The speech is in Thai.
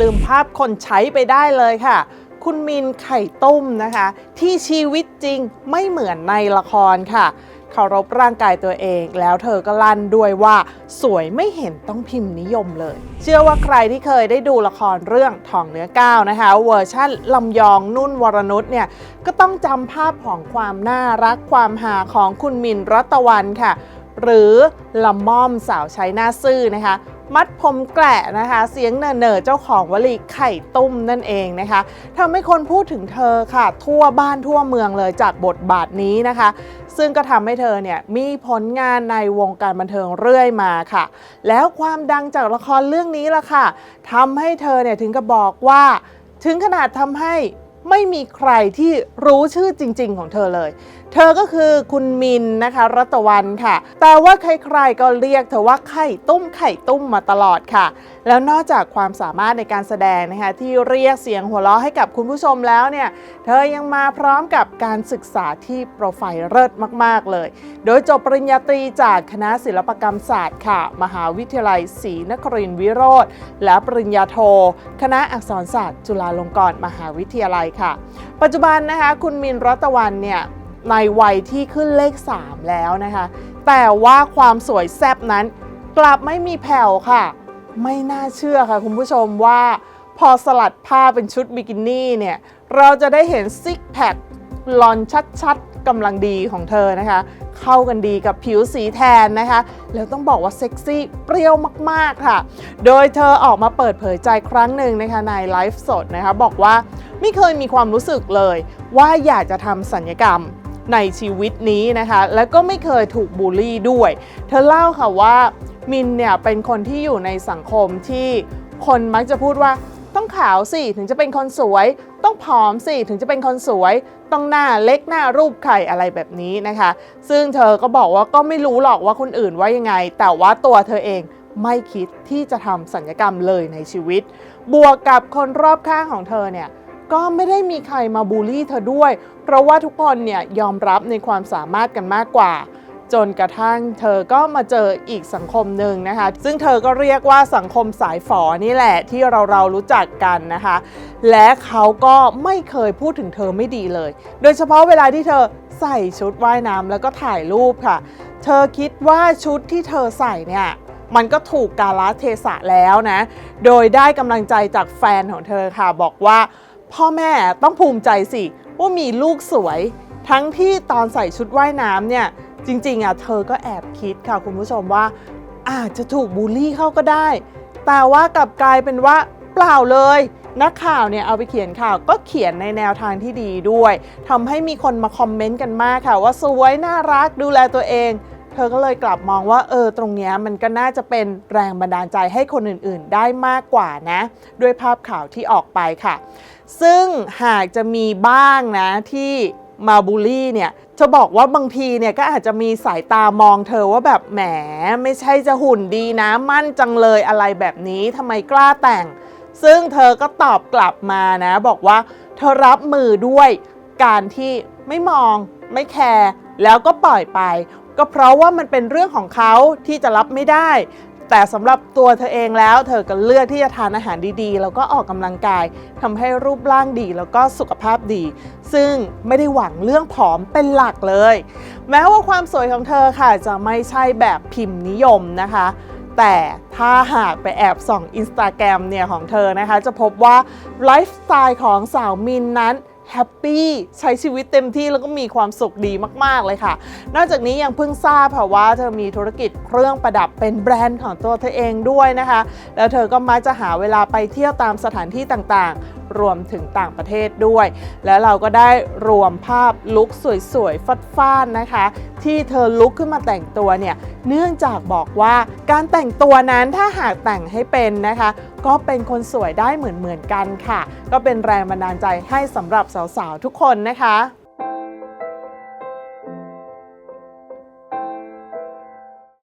ลืมภาพคนใช้ไปได้เลยค่ะ คุณมินไข่ต้มนะคะ ที่ชีวิตจริงไม่เหมือนในละครค่ะเคารพร่างกายตัวเอง แล้วเธอก็ลั่นด้วยว่า สวยไม่เห็นต้องพิมพ์นิยมเลย เชื่อว่าใครที่เคยได้ดูละครเรื่องทองเนื้อก้าวนะคะ เวอร์ชั่นลำยองนุ่นวรนุชเนี่ยก็ต้องจำภาพของความน่ารักความหาของคุณมินรัตวันค่ะ หรือลำม่อมสาวใช้หน้าซื่อนะคะ มัดผมแกละนะคะ เสียงเน่อๆเจ้าของวลีไข่ตุ้มนั่นเองนะคะทำให้คนพูดถึงเธอค่ะ ทั่วบ้านทั่วเมืองเลยจากบทบาทนี้นะคะ ซึ่งก็ทำให้เธอเนี่ยมีผลงานในวงการบันเทิงเรื่อยมาค่ะ แล้วความดังจากละครเรื่องนี้ล่ะค่ะทำให้เธอเนี่ยถึงกับบอกว่า ถึงขนาดทำให้ ไม่มีใครที่รู้ชื่อจริง ๆ ของเธอเลย เธอก็คือคุณมินนะคะรัตวันค่ะ แต่ว่าใครๆก็เรียกเธอว่าไข่ตุ้มไข่ตุ้มมาตลอดค่ะ แล้วนอกจากความสามารถในการแสดงนะคะที่เรียกเสียงหัวเราะให้กับคุณผู้ชมแล้วเนี่ย เธอยังมาพร้อมกับการศึกษาที่โปรไฟล์เลิศมากๆเลย โดยจบปริญญาตรีจากคณะศิลปกรรมศาสตร์ค่ะ มหาวิทยาลัยศรีนครินทรวิโรธและปริญญาโท คณะอักษรศาสตร์ จุฬาลงกรณ์มหาวิทยาลัยค่ะ ปัจจุบันนะคะคุณมินรัตวันเนี่ยในวัยที่ขึ้นเลข 3 แล้วนะคะ แต่ว่าความสวยแซ่บนั้นกลับไม่มีแผ่วค่ะ ไม่น่าเชื่อค่ะคุณผู้ชมว่าพอสลัดผ้าเป็นชุดบิกินี่เนี่ย เราจะได้เห็นซิกแพคลอนชัดๆกำลังดีของเธอนะคะ เข้ากันดีกับผิวสีแทนนะคะ แล้วต้องบอกว่าเซ็กซี่เปรี้ยวมากๆค่ะ โดยเธอออกมาเปิดเผยใจครั้งหนึ่งนะคะในไลฟ์สดนะคะ บอกว่า ไม่เคยมีความรู้สึกเลย ว่าอยากจะทำสัญญกรรมในชีวิตนี้นะคะ แล้วก็ไม่เคยถูกบูลลี่ด้วย เธอเล่าค่ะว่ามินเนี่ยเป็นคนที่อยู่ในสังคมที่คนมักจะพูดว่าต้องขาวสิถึงจะเป็นคนสวย ต้องผอมสิถึงจะเป็นคนสวย ต้องหน้าเล็กหน้ารูปไข่อะไรแบบนี้นะคะ ซึ่งเธอก็บอกว่าก็ไม่รู้หรอกว่าคนอื่นว่ายังไง แต่ว่าตัวเธอเองไม่คิดที่จะทำสัญญกรรมเลยในชีวิต บวกกับคนรอบข้างของเธอเนี่ย ก็ไม่ได้มีใครมาบูลลี่เธอด้วย เพราะว่าทุกคนเนี่ยยอมรับในความสามารถกันมากกว่า จนกระทั่งเธอก็มาเจออีกสังคมหนึ่งนะคะ ซึ่งเธอก็เรียกว่าสังคมสายฝอนี่แหละที่เราเรารู้จักกันนะคะ และเขาก็ไม่เคยพูดถึงเธอไม่ดีเลย โดยเฉพาะเวลาที่เธอใส่ชุดว่ายน้ำแล้วก็ถ่ายรูปค่ะ เธอคิดว่าชุดที่เธอใส่เนี่ยมันก็ถูกกาลเทศะแล้วนะ โดยได้กำลังใจจากแฟนของเธอค่ะบอกว่า พ่อแม่ต้องภูมิใจสิว่ามีลูกสวย ทั้งที่ตอนใส่ชุดว่ายน้ำเนี่ยจริงๆอะเธอก็แอบคิดค่ะคุณผู้ชมว่า อาจจะถูกบูลลี่เข้าก็ได้ แต่ว่ากลับกลายเป็นว่าเปล่าเลยนักข่าวเนี่ยเอาไปเขียนข่าวก็เขียนในแนวทางที่ดีด้วยทำให้มีคนมาคอมเมนต์กันมากค่ะ ว่าสวยน่ารักดูแลตัวเอง เธอก็เลยกลับมองว่าเออตรงนี้มันก็น่าจะเป็นแรงบันดาลใจให้คนอื่นๆ ได้มากกว่านะ ด้วยภาพข่าวที่ออกไปค่ะ ซึ่งหากจะมีบ้างนะที่มาบูลลี่เนี่ยเธอบอกว่าบางทีเนี่ยก็อาจจะมีสายตามองเธอว่าแบบแหมไม่ใช่จะหุ่นดีนะ มั่นจังเลยอะไรแบบนี้ทำไมกล้าแต่ง ซึ่งเธอก็ตอบกลับมานะ บอกว่าเธอรับมือด้วยการที่ไม่มอง ไม่แคร์แล้วก็ปล่อยไป ก็เพราะว่ามันเป็นเรื่องของเขาที่จะรับไม่ได้ แต่สำหรับตัวเธอเองแล้วเธอก็เลือกที่จะทานอาหารดีๆ แล้วก็ออกกำลังกายทำให้รูปร่างดีแล้วก็สุขภาพดี ซึ่งไม่ได้หวังเรื่องผอมเป็นหลักเลย แม้ว่าความสวยของเธอค่ะจะไม่ใช่แบบพิมพ์นิยมนะคะแต่ถ้าหากไปแอบส่องอินสตาแกรมเนี่ยของเธอนะคะ จะพบว่าไลฟ์สไตล์ของสาวมินนั้น แฮปปี้ใช้ชีวิตเต็มที่แล้วก็มีความสุขดีมาก ๆ เลยค่ะ นอกจากนี้ยังเพิ่งทราบค่ะว่าเธอมีธุรกิจเครื่องประดับเป็นแบรนด์ของตัวเธอเองด้วยนะคะ แล้วเธอก็มักจะหาเวลาไปเที่ยวตามสถานที่ต่างๆ รวมถึงต่างประเทศด้วย แล้วเราก็ได้รวมภาพลุคสวยๆฟัดฟานนะคะ ที่เธอลุกขึ้นมาแต่งตัวเนี่ยเนื่องจากบอกว่าการแต่งตัวนั้นถ้าหากแต่งให้เป็นนะคะ ก็เป็นคนสวยได้เหมือนๆกันค่ะ ก็เป็นแรงบันดาลใจให้สำหรับสาวๆทุกคนนะคะ